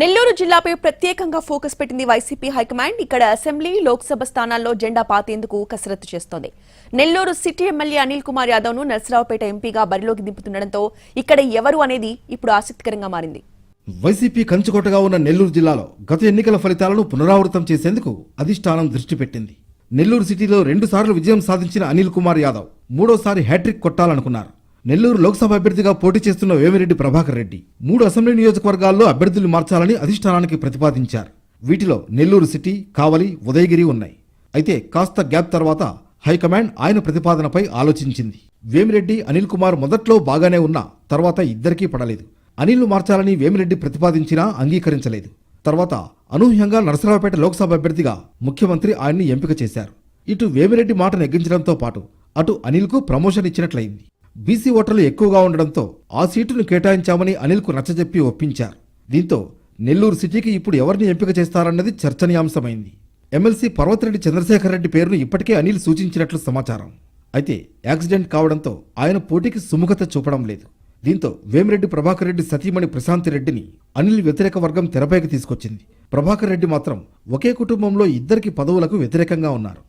నెల్లూరు జిల్లాపై ప్రత్యేకంగా ఫోకస్ పెట్టింది YCP high command. ఇక్కడ అసెంబ్లీ లోక్సభ స్థానాల్లో జెండా పాతేందుకు కసరత్తు చేస్తోంది. నెల్లూరు సిటీ ఎమ్మెల్యే అనిల్ కుమార్ యాదవ్ను నరసరావుపేట ఎంపీగా బరిలోకి దింపుతుండటంతో ఇక్కడ ఎవరు అనేది ఇప్పుడు ఆసక్తికరంగా మారింది. వైసీపీ కంచుకోటగా ఉన్న నెల్లూరు జిల్లాలో గత ఎన్నికల ఫలితాలను పునరావృతం చేసేందుకు అధిష్టానం దృష్టి పెట్టింది. నెల్లూరు సిటీలో రెండుసార్లు విజయం సాధించిన అనిల్ కుమార్ యాదవ్ మూడోసారి హ్యాట్రిక్ కొట్టాలనుకున్నారు. నెల్లూరు లోక్సభ అభ్యర్థిగా పోటీ చేస్తున్న వేమిరెడ్డి ప్రభాకర్ రెడ్డి మూడు అసెంబ్లీ నియోజకవర్గాల్లో అభ్యర్థులు మార్చాలని అధిష్టానానికి ప్రతిపాదించారు. వీటిలో నెల్లూరు సిటీ కావలి ఉదయగిరి ఉన్నాయి. అయితే కాస్త గ్యాప్ తర్వాత హైకమాండ్ ఆయన ప్రతిపాదనపై ఆలోచించింది. వేమిరెడ్డి అనిల్ కుమార్ మొదట్లో బాగానే ఉన్నా తర్వాత ఇద్దరికీ పడలేదు. అనిల్ను మార్చాలని వేమిరెడ్డి ప్రతిపాదించినా అంగీకరించలేదు. తర్వాత అనూహ్యంగా నరసరావుపేట లోక్సభ అభ్యర్థిగా ముఖ్యమంత్రి ఆయన్ని ఎంపిక చేశారు. ఇటు వేమిరెడ్డి మాట నెగ్గించడంతో పాటు అటు అనిల్కు ప్రమోషన్ ఇచ్చినట్లయింది. బీసీ ఓటర్లు ఎక్కువగా ఉండడంతో ఆ సీటును కేటాయించామని అనిల్కు నచ్చజెప్పి ఒప్పించారు. దీంతో నెల్లూరు సిటీకి ఇప్పుడు ఎవరిని ఎంపిక చేస్తారన్నది చర్చనీయాంశమైంది. ఎమ్మెల్సీ పర్వతిరెడ్డి చంద్రశేఖర్ రెడ్డి పేరును ఇప్పటికే అనిల్ సూచించినట్లు సమాచారం. అయితే యాక్సిడెంట్ కావడంతో ఆయన పోటీకి సుముఖత చూపడం లేదు. దీంతో వేమిరెడ్డి ప్రభాకర్ రెడ్డి సతీమణి ప్రశాంతి రెడ్డిని అనిల్ వ్యతిరేక వర్గం తెరపైకి తీసుకొచ్చింది. ప్రభాకర్ రెడ్డి మాత్రం ఒకే కుటుంబంలో ఇద్దరికి పదవులకు వ్యతిరేకంగా ఉన్నారు.